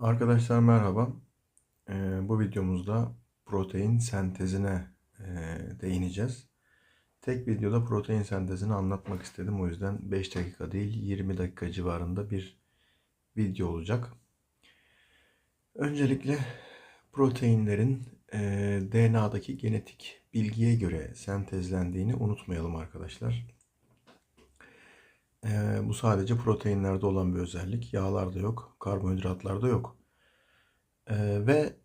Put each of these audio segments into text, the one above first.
Arkadaşlar merhaba. Ee, bu videomuzda protein sentezine e, değineceğiz. Tek videoda protein sentezini anlatmak istedim. O yüzden 5 dakika değil 20 dakika civarında bir video olacak. Öncelikle proteinlerin e, DNA'daki genetik bilgiye göre sentezlendiğini unutmayalım arkadaşlar. E, bu sadece proteinlerde olan bir özellik. Yağlarda yok, karbonhidratlarda yok. Ee, ve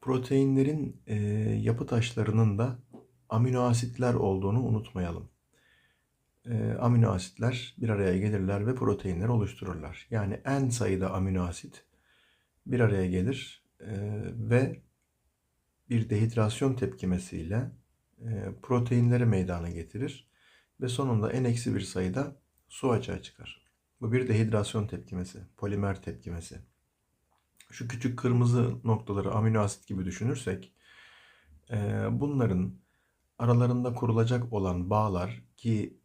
proteinlerin e, yapı taşlarının da amino asitler olduğunu unutmayalım. E, amino asitler bir araya gelirler ve proteinler oluştururlar. Yani en sayıda amino asit bir araya gelir e, ve bir dehidrasyon tepkimesiyle e, proteinleri meydana getirir ve sonunda en eksi bir sayıda su açığa çıkar. Bu bir dehidrasyon tepkimesi, polimer tepkimesi şu küçük kırmızı noktaları amino asit gibi düşünürsek e, bunların aralarında kurulacak olan bağlar ki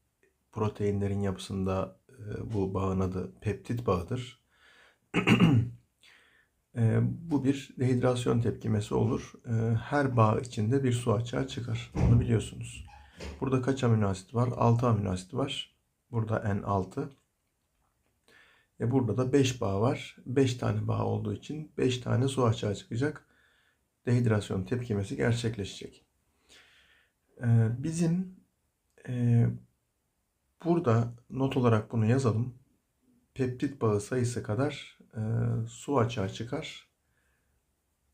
proteinlerin yapısında e, bu bağın adı peptit bağıdır. e, bu bir dehidrasyon tepkimesi olur. her bağ içinde bir su açığa çıkar. Bunu biliyorsunuz. Burada kaç amino asit var? 6 amino asit var. Burada N6. E burada da 5 bağ var. 5 tane bağ olduğu için 5 tane su açığa çıkacak. Dehidrasyon tepkimesi gerçekleşecek. E, bizim e, burada not olarak bunu yazalım. Peptit bağı sayısı kadar e, su açığa çıkar.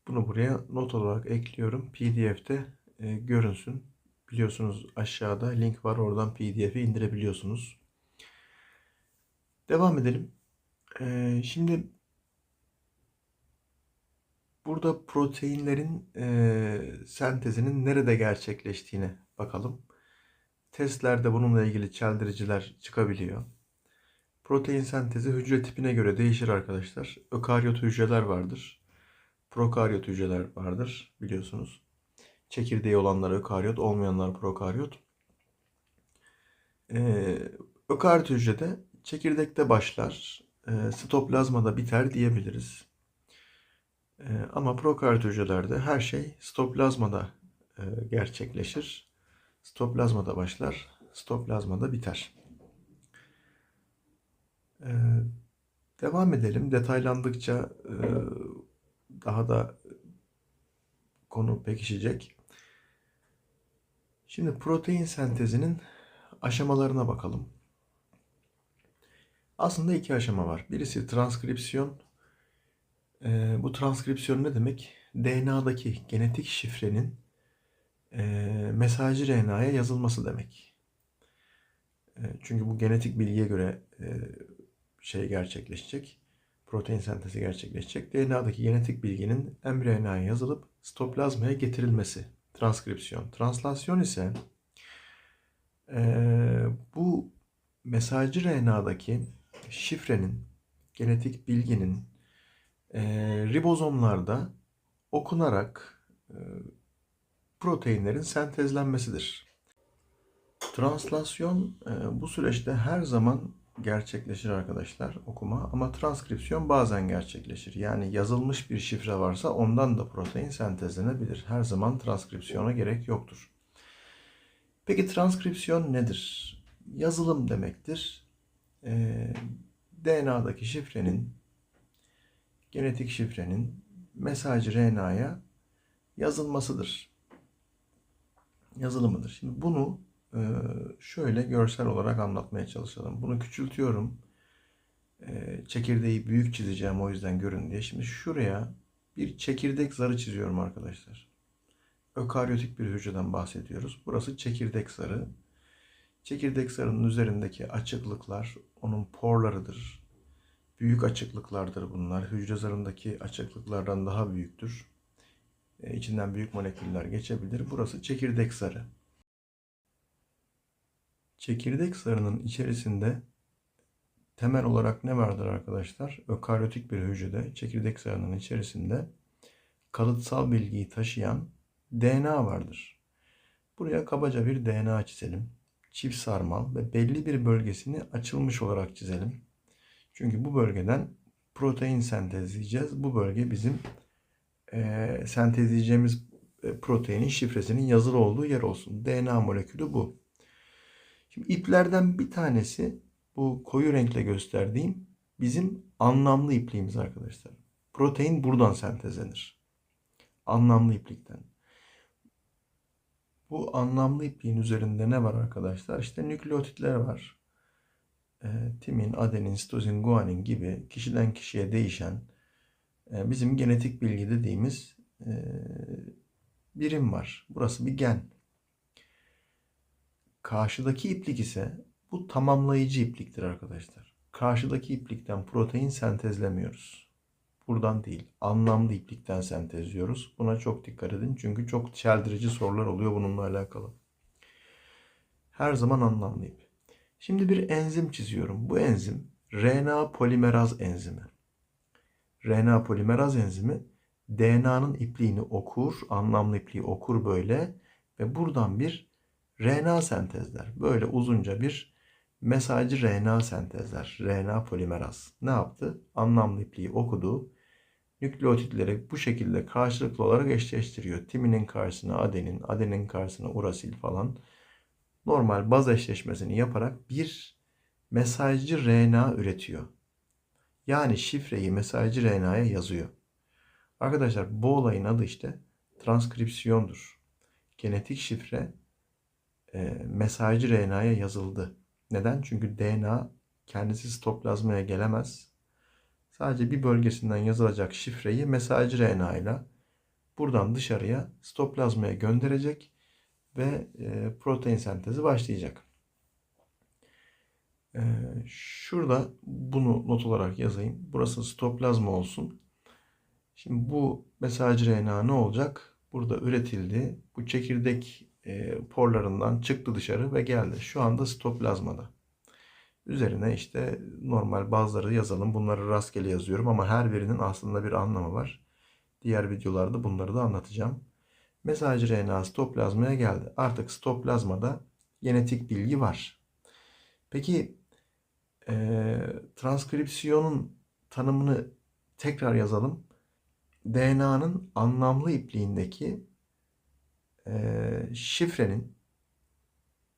Bunu buraya not olarak ekliyorum. PDF'de e, görünsün. Biliyorsunuz aşağıda link var. Oradan PDF'i indirebiliyorsunuz. Devam edelim. Ee, şimdi burada proteinlerin e, sentezinin nerede gerçekleştiğine bakalım. Testlerde bununla ilgili çeldiriciler çıkabiliyor. Protein sentezi hücre tipine göre değişir arkadaşlar. Ökaryot hücreler vardır. Prokaryot hücreler vardır biliyorsunuz. Çekirdeği olanlar ökaryot, olmayanlar prokaryot. Ee, ökaryot hücrede çekirdekte başlar e, stoplazmada biter diyebiliriz. E, ama prokaryot hücrelerde her şey stoplazmada e, gerçekleşir. Stoplazmada başlar, stoplazmada biter. Devam edelim. Detaylandıkça daha da konu pekişecek. Şimdi protein sentezinin aşamalarına bakalım. Aslında iki aşama var. Birisi transkripsiyon. Ee, bu transkripsiyon ne demek? DNA'daki genetik şifrenin e, mesajı RNA'ya yazılması demek. E, çünkü bu genetik bilgiye göre e, şey gerçekleşecek. Protein sentezi gerçekleşecek. DNA'daki genetik bilginin mRNA'ya yazılıp stoplazmaya getirilmesi. Transkripsiyon. Translasyon ise e, bu mesajcı RNA'daki şifrenin, genetik bilginin e, ribozomlarda okunarak e, proteinlerin sentezlenmesidir. Translasyon e, bu süreçte her zaman gerçekleşir arkadaşlar okuma ama transkripsiyon bazen gerçekleşir. Yani yazılmış bir şifre varsa ondan da protein sentezlenebilir. Her zaman transkripsiyona gerek yoktur. Peki transkripsiyon nedir? Yazılım demektir e, DNA'daki şifrenin, genetik şifrenin mesaj RNA'ya yazılmasıdır. Yazılımıdır. Şimdi bunu e, şöyle görsel olarak anlatmaya çalışalım. Bunu küçültüyorum. E, çekirdeği büyük çizeceğim o yüzden görün diye. Şimdi şuraya bir çekirdek zarı çiziyorum arkadaşlar. Ökaryotik bir hücreden bahsediyoruz. Burası çekirdek zarı. Çekirdek sarının üzerindeki açıklıklar onun porlarıdır. Büyük açıklıklardır bunlar. Hücre zarındaki açıklıklardan daha büyüktür. E, içinden büyük moleküller geçebilir. Burası çekirdek sarı. Çekirdek sarının içerisinde temel olarak ne vardır arkadaşlar? Ökaryotik bir hücrede çekirdek sarının içerisinde kalıtsal bilgiyi taşıyan DNA vardır. Buraya kabaca bir DNA çizelim çift sarmal ve belli bir bölgesini açılmış olarak çizelim. Çünkü bu bölgeden protein sentezleyeceğiz. Bu bölge bizim e, sentezleyeceğimiz e, proteinin şifresinin yazılı olduğu yer olsun. DNA molekülü bu. Şimdi iplerden bir tanesi bu koyu renkle gösterdiğim bizim anlamlı ipliğimiz arkadaşlar. Protein buradan sentezlenir. Anlamlı iplikten. Bu anlamlı ipliğin üzerinde ne var arkadaşlar? İşte nükleotitler var. E, timin, adenin, sitozin, guanin gibi kişiden kişiye değişen e, bizim genetik bilgi dediğimiz e, birim var. Burası bir gen. Karşıdaki iplik ise bu tamamlayıcı ipliktir arkadaşlar. Karşıdaki iplikten protein sentezlemiyoruz. Buradan değil, anlamlı iplikten sentezliyoruz. Buna çok dikkat edin çünkü çok çeldirici sorular oluyor bununla alakalı. Her zaman anlamlı ip. Şimdi bir enzim çiziyorum. Bu enzim RNA polimeraz enzimi. RNA polimeraz enzimi DNA'nın ipliğini okur, anlamlı ipliği okur böyle ve buradan bir RNA sentezler. Böyle uzunca bir mesajcı RNA sentezler. RNA polimeraz. Ne yaptı? Anlamlı ipliği okudu. Nükleotitleri bu şekilde karşılıklı olarak eşleştiriyor. Timinin karşısına adenin, adenin karşısına urasil falan. Normal baz eşleşmesini yaparak bir mesajcı RNA üretiyor. Yani şifreyi mesajcı RNA'ya yazıyor. Arkadaşlar bu olayın adı işte transkripsiyondur. Genetik şifre e, mesajcı RNA'ya yazıldı. Neden? Çünkü DNA kendisi sitoplazmaya gelemez. Sadece bir bölgesinden yazılacak şifreyi mesajcı RNA ile buradan dışarıya sitoplazmaya gönderecek ve e, protein sentezi başlayacak. E, şurada bunu not olarak yazayım. Burası sitoplazma olsun. Şimdi bu mesajcı RNA ne olacak? Burada üretildi. Bu çekirdek e, porlarından çıktı dışarı ve geldi. Şu anda sitoplazmada. Üzerine işte normal bazıları yazalım. Bunları rastgele yazıyorum ama her birinin aslında bir anlamı var. Diğer videolarda bunları da anlatacağım. Mesajcı RNA sitoplazmaya geldi. Artık sitoplazmada genetik bilgi var. Peki e, transkripsiyonun tanımını tekrar yazalım. DNA'nın anlamlı ipliğindeki e, şifrenin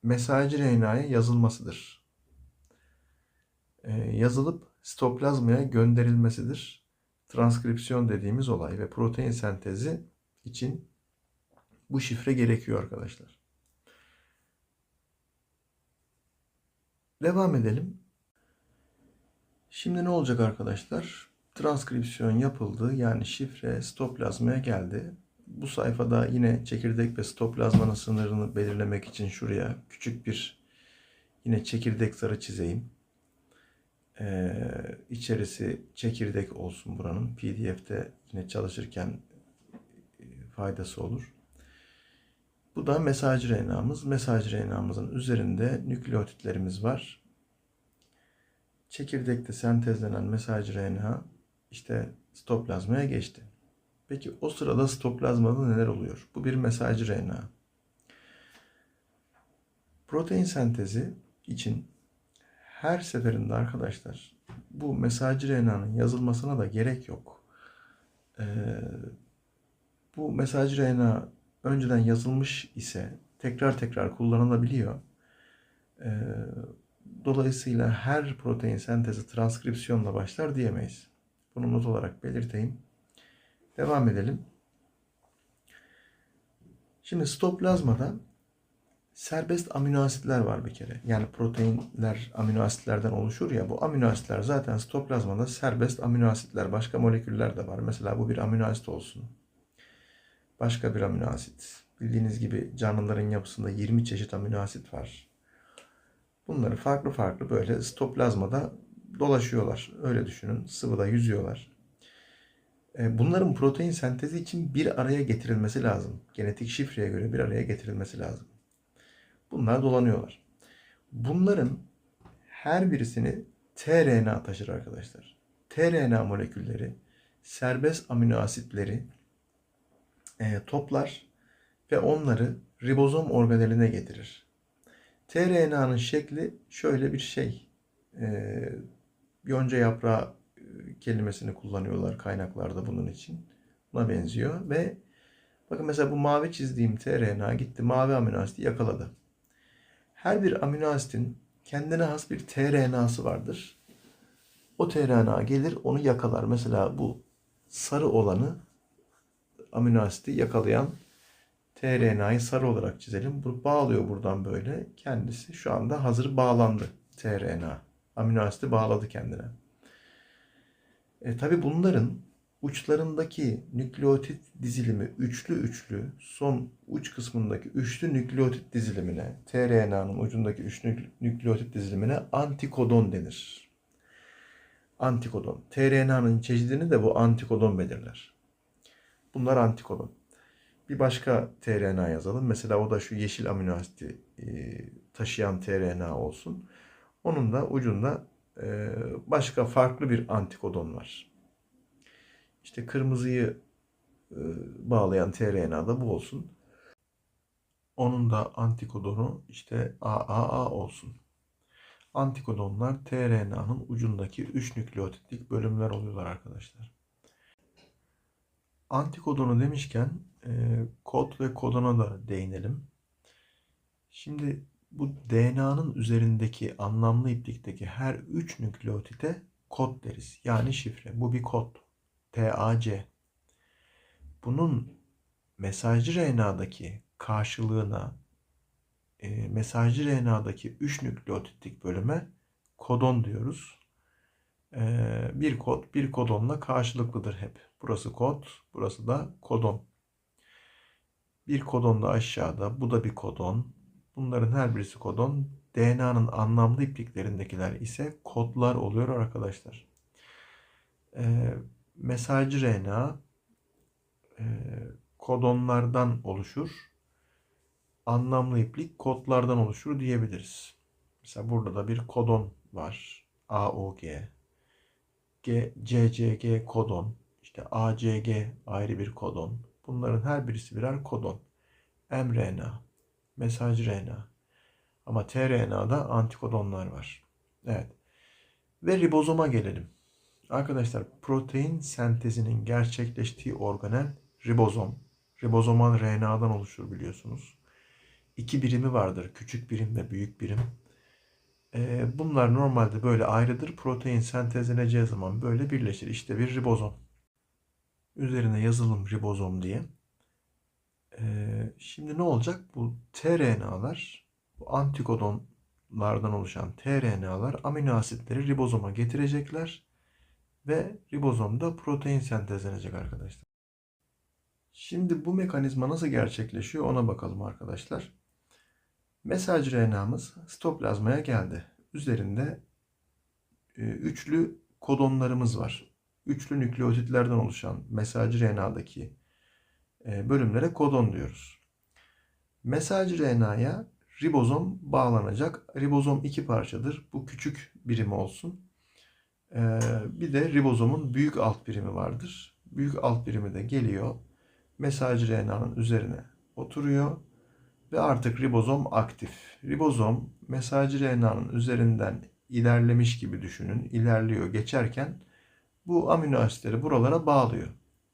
mesajcı RNA'ya yazılmasıdır. E, yazılıp sitoplazmaya gönderilmesidir. Transkripsiyon dediğimiz olay ve protein sentezi için bu şifre gerekiyor arkadaşlar. Devam edelim. Şimdi ne olacak arkadaşlar? Transkripsiyon yapıldı. Yani şifre sitoplazmaya geldi. Bu sayfada yine çekirdek ve sitoplazmanın sınırını belirlemek için şuraya küçük bir yine çekirdek zarı çizeyim. Ee, içerisi çekirdek olsun buranın. PDF'de yine çalışırken e, faydası olur. Bu da mesaj RNA'mız. Mesaj RNA'mızın üzerinde nükleotitlerimiz var. Çekirdekte sentezlenen mesaj RNA işte sitoplazmaya geçti. Peki o sırada sitoplazmada neler oluyor? Bu bir mesaj RNA. Protein sentezi için her seferinde arkadaşlar bu mesaj RNA'nın yazılmasına da gerek yok. Ee, bu mesaj RNA önceden yazılmış ise tekrar tekrar kullanılabiliyor. Ee, dolayısıyla her protein sentezi transkripsiyonla başlar diyemeyiz. Bunu not olarak belirteyim. Devam edelim. Şimdi stoplazmada serbest amino asitler var bir kere. Yani proteinler amino asitlerden oluşur ya. Bu amino asitler zaten stoplazmada serbest amino asitler. Başka moleküller de var. Mesela bu bir amino asit olsun. Başka bir amino asit. Bildiğiniz gibi canlıların yapısında 20 çeşit amino asit var. Bunları farklı farklı böyle stoplazmada dolaşıyorlar. Öyle düşünün. Sıvıda yüzüyorlar. E, bunların protein sentezi için bir araya getirilmesi lazım. Genetik şifreye göre bir araya getirilmesi lazım. Bunlar dolanıyorlar. Bunların her birisini tRNA taşır arkadaşlar. tRNA molekülleri serbest amino asitleri e, toplar ve onları ribozom organeline getirir. tRNA'nın şekli şöyle bir şey. E, yonca yaprağı kelimesini kullanıyorlar kaynaklarda bunun için. Buna benziyor ve bakın mesela bu mavi çizdiğim tRNA gitti mavi amino asidi yakaladı. Her bir amino asitin kendine has bir tRNA'sı vardır. O tRNA gelir onu yakalar. Mesela bu sarı olanı amino asidi yakalayan tRNA'yı sarı olarak çizelim. Bu bağlıyor buradan böyle. Kendisi şu anda hazır bağlandı tRNA. Amino asidi bağladı kendine. E, tabii bunların uçlarındaki nükleotit dizilimi üçlü üçlü son uç kısmındaki üçlü nükleotit dizilimine tRNA'nın ucundaki üçlü nükleotit dizilimine antikodon denir. Antikodon. tRNA'nın çeşidini de bu antikodon belirler. Bunlar antikodon. Bir başka tRNA yazalım. Mesela o da şu yeşil amino asidi e, taşıyan tRNA olsun. Onun da ucunda e, başka farklı bir antikodon var. İşte kırmızıyı e, bağlayan tRNA da bu olsun. Onun da antikodonu işte AAA olsun. Antikodonlar tRNA'nın ucundaki 3 nükleotitlik bölümler oluyorlar arkadaşlar. Antikodonu demişken e, kod ve kodona da değinelim. Şimdi bu DNA'nın üzerindeki anlamlı iplikteki her 3 nükleotite kod deriz. Yani şifre. Bu bir kod. TAC. Bunun mesajcı RNA'daki karşılığına e, mesajcı RNA'daki 3 nükleotitlik bölüme kodon diyoruz. E, bir kod bir kodonla karşılıklıdır hep. Burası kod, burası da kodon. Bir kodon da aşağıda, bu da bir kodon. Bunların her birisi kodon. DNA'nın anlamlı ipliklerindekiler ise kodlar oluyor arkadaşlar. E, mesajcı RNA e, kodonlardan oluşur. Anlamlı iplik kodlardan oluşur diyebiliriz. Mesela burada da bir kodon var. AOG. G, CCG kodon. İşte ACG ayrı bir kodon. Bunların her birisi birer kodon. mRNA, mesaj RNA. Ama tRNA'da antikodonlar var. Evet. Ve ribozoma gelelim. Arkadaşlar protein sentezinin gerçekleştiği organel ribozom. Ribozomal RNA'dan oluşur biliyorsunuz. İki birimi vardır. Küçük birim ve büyük birim. Ee, bunlar normalde böyle ayrıdır. Protein sentezleneceği zaman böyle birleşir. İşte bir ribozom. Üzerine yazılım ribozom diye. Ee, şimdi ne olacak? Bu tRNA'lar, bu antikodonlardan oluşan tRNA'lar amino asitleri ribozoma getirecekler ve ribozomda protein sentezlenecek arkadaşlar. Şimdi bu mekanizma nasıl gerçekleşiyor ona bakalım arkadaşlar. Mesaj RNA'mız sitoplazmaya geldi. Üzerinde e, üçlü kodonlarımız var. Üçlü nükleotitlerden oluşan mesaj RNA'daki e, bölümlere kodon diyoruz. Mesaj RNA'ya ribozom bağlanacak. Ribozom iki parçadır. Bu küçük birimi olsun. E, bir de ribozomun büyük alt birimi vardır. Büyük alt birimi de geliyor. Mesaj RNA'nın üzerine oturuyor ve artık ribozom aktif. Ribozom mesaj RNA'nın üzerinden ilerlemiş gibi düşünün. İlerliyor geçerken bu amino asitleri buralara bağlıyor.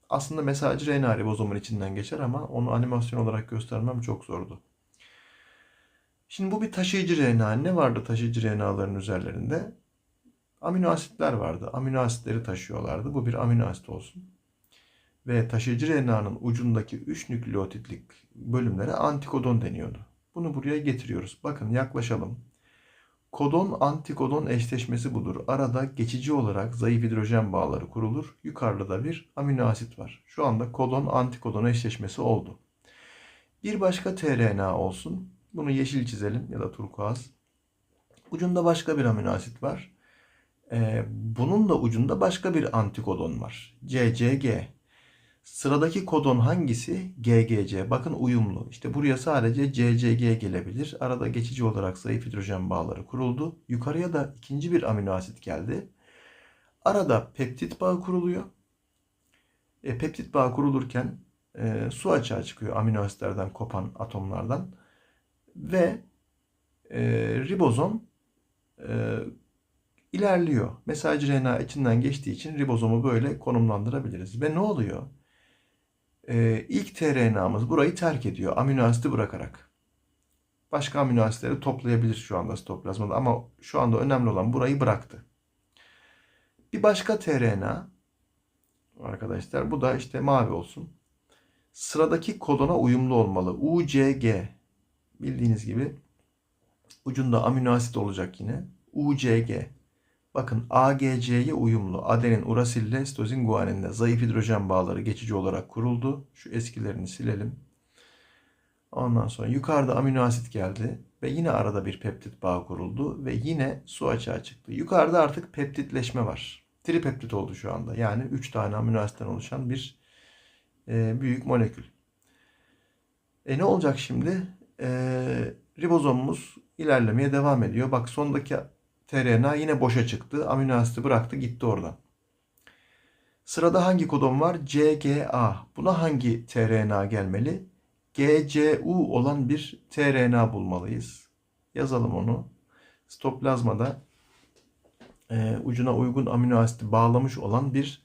Aslında mesaj RNA ribozomun içinden geçer ama onu animasyon olarak göstermem çok zordu. Şimdi bu bir taşıyıcı RNA. Ne vardı taşıyıcı RNA'ların üzerlerinde? Amino asitler vardı. Amino asitleri taşıyorlardı. Bu bir amino asit olsun. Ve taşıyıcı RNA'nın ucundaki 3 nükleotitlik bölümlere antikodon deniyordu. Bunu buraya getiriyoruz. Bakın yaklaşalım. Kodon antikodon eşleşmesi budur. Arada geçici olarak zayıf hidrojen bağları kurulur. Yukarıda da bir amino asit var. Şu anda kodon antikodon eşleşmesi oldu. Bir başka tRNA olsun. Bunu yeşil çizelim ya da turkuaz. Ucunda başka bir amino asit var. Ee, bunun da ucunda başka bir antikodon var. CCG. Sıradaki kodon hangisi? GGC. Bakın uyumlu. İşte buraya sadece CCG gelebilir. Arada geçici olarak zayıf hidrojen bağları kuruldu. Yukarıya da ikinci bir amino asit geldi. Arada peptit bağı kuruluyor. E, peptit bağı kurulurken e, su açığa çıkıyor amino asitlerden kopan atomlardan. Ve e, ribozom e, ilerliyor. Mesaj RNA içinden geçtiği için ribozomu böyle konumlandırabiliriz. Ve ne oluyor? Ee, ilk tRNA'mız burayı terk ediyor amino asiti bırakarak. Başka amino asitleri toplayabilir şu anda sitoplazmada ama şu anda önemli olan burayı bıraktı. Bir başka tRNA arkadaşlar bu da işte mavi olsun. Sıradaki kodona uyumlu olmalı. UCG bildiğiniz gibi ucunda amino asit olacak yine. UCG. Bakın AGC'ye uyumlu. Adenin, urasille, sitozin, guaninle zayıf hidrojen bağları geçici olarak kuruldu. Şu eskilerini silelim. Ondan sonra yukarıda amino asit geldi ve yine arada bir peptit bağı kuruldu ve yine su açığa çıktı. Yukarıda artık peptitleşme var. Tripeptit oldu şu anda. Yani 3 tane amino asitten oluşan bir e, büyük molekül. E ne olacak şimdi? E, ribozomumuz ilerlemeye devam ediyor. Bak sondaki tRNA yine boşa çıktı. Amino asiti bıraktı gitti oradan. Sırada hangi kodon var? CGA. Buna hangi tRNA gelmeli? GCU olan bir tRNA bulmalıyız. Yazalım onu. Stoplazmada e, ucuna uygun amino asiti bağlamış olan bir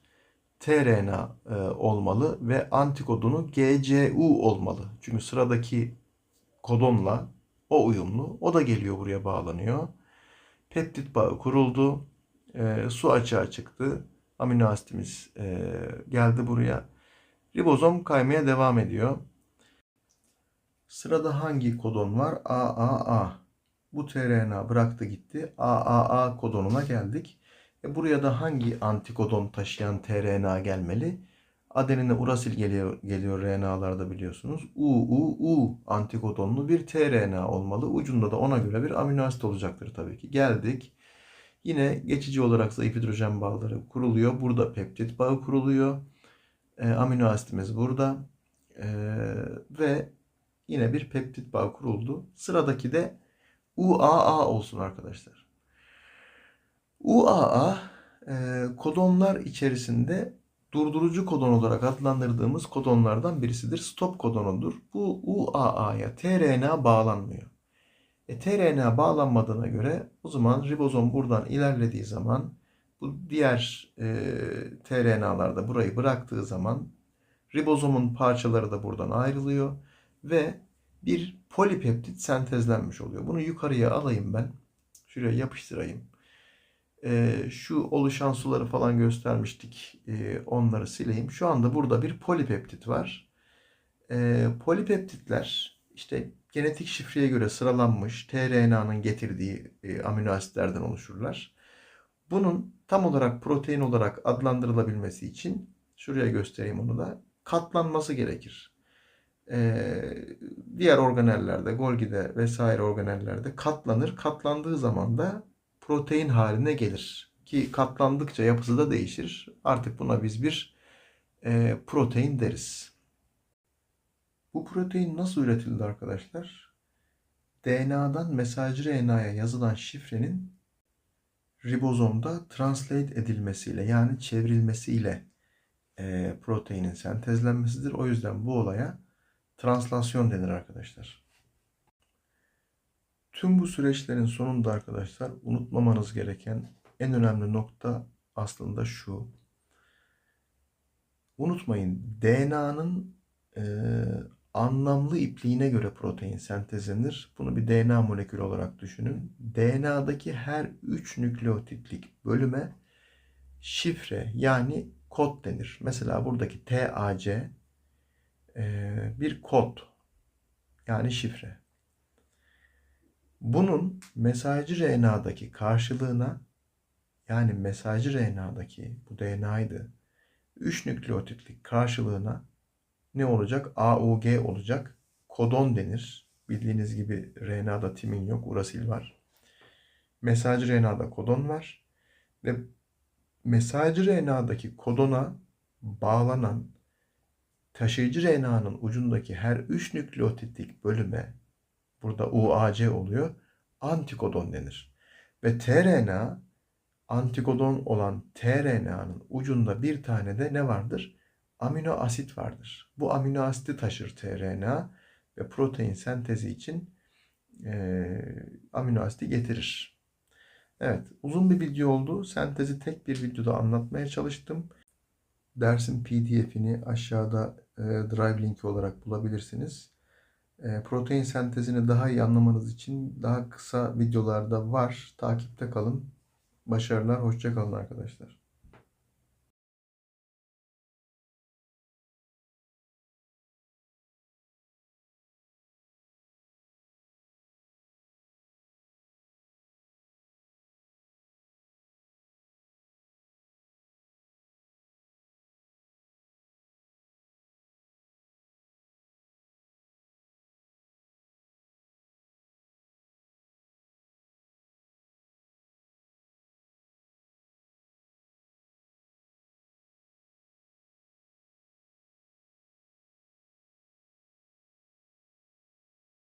tRNA e, olmalı ve antikodonu GCU olmalı. Çünkü sıradaki kodonla o uyumlu. O da geliyor buraya bağlanıyor. Peptit bağı kuruldu. E, su açığa çıktı. Amino asitimiz e, geldi buraya. Ribozom kaymaya devam ediyor. Sırada hangi kodon var? AAA. Bu tRNA bıraktı gitti. AAA kodonuna geldik. E buraya da hangi antikodon taşıyan tRNA gelmeli? Adenine urasil geliyor, geliyor RNA'larda biliyorsunuz. UUU antikodonlu bir tRNA olmalı. Ucunda da ona göre bir amino asit olacaktır tabii ki. Geldik. Yine geçici olarak zayıf hidrojen bağları kuruluyor. Burada peptit bağı kuruluyor. E, amino asitimiz burada. E, ve yine bir peptit bağı kuruldu. Sıradaki de UAA olsun arkadaşlar. UAA e, kodonlar içerisinde durdurucu kodon olarak adlandırdığımız kodonlardan birisidir. Stop kodonudur. Bu UAA'ya tRNA bağlanmıyor. E, tRNA bağlanmadığına göre o zaman ribozom buradan ilerlediği zaman bu diğer e, tRNA'lar da burayı bıraktığı zaman ribozomun parçaları da buradan ayrılıyor ve bir polipeptit sentezlenmiş oluyor. Bunu yukarıya alayım ben. Şuraya yapıştırayım. Ee, şu oluşan suları falan göstermiştik. Ee, onları sileyim. Şu anda burada bir polipeptit var. Ee, polipeptitler işte genetik şifreye göre sıralanmış tRNA'nın getirdiği e, amino asitlerden oluşurlar. Bunun tam olarak protein olarak adlandırılabilmesi için şuraya göstereyim onu da katlanması gerekir. Ee, diğer organellerde, Golgi'de vesaire organellerde katlanır. Katlandığı zaman da protein haline gelir. Ki katlandıkça yapısı da değişir. Artık buna biz bir e, protein deriz. Bu protein nasıl üretildi arkadaşlar? DNA'dan mesajcı RNA'ya yazılan şifrenin ribozomda translate edilmesiyle yani çevrilmesiyle e, proteinin sentezlenmesidir. O yüzden bu olaya translasyon denir arkadaşlar. Tüm bu süreçlerin sonunda arkadaşlar unutmamanız gereken en önemli nokta aslında şu. Unutmayın DNA'nın e, anlamlı ipliğine göre protein sentezlenir. Bunu bir DNA molekülü olarak düşünün. DNA'daki her 3 nükleotitlik bölüme şifre yani kod denir. Mesela buradaki TAC e, bir kod yani şifre. Bunun mesajcı RNA'daki karşılığına yani mesajcı RNA'daki bu DNA'ydı. 3 nükleotitlik karşılığına ne olacak? AUG olacak. Kodon denir. Bildiğiniz gibi RNA'da timin yok, urasil var. Mesajcı RNA'da kodon var. Ve mesajcı RNA'daki kodona bağlanan taşıyıcı RNA'nın ucundaki her 3 nükleotitlik bölüme burada UAC oluyor. Antikodon denir. Ve tRNA antikodon olan tRNA'nın ucunda bir tane de ne vardır? Amino asit vardır. Bu amino asiti taşır tRNA ve protein sentezi için e, amino asiti getirir. Evet, uzun bir video oldu. Sentezi tek bir videoda anlatmaya çalıştım. Dersin PDF'ini aşağıda e, Drive linki olarak bulabilirsiniz. E, protein sentezini daha iyi anlamanız için daha kısa videolarda var. Takipte kalın. Başarılar, hoşça kalın arkadaşlar.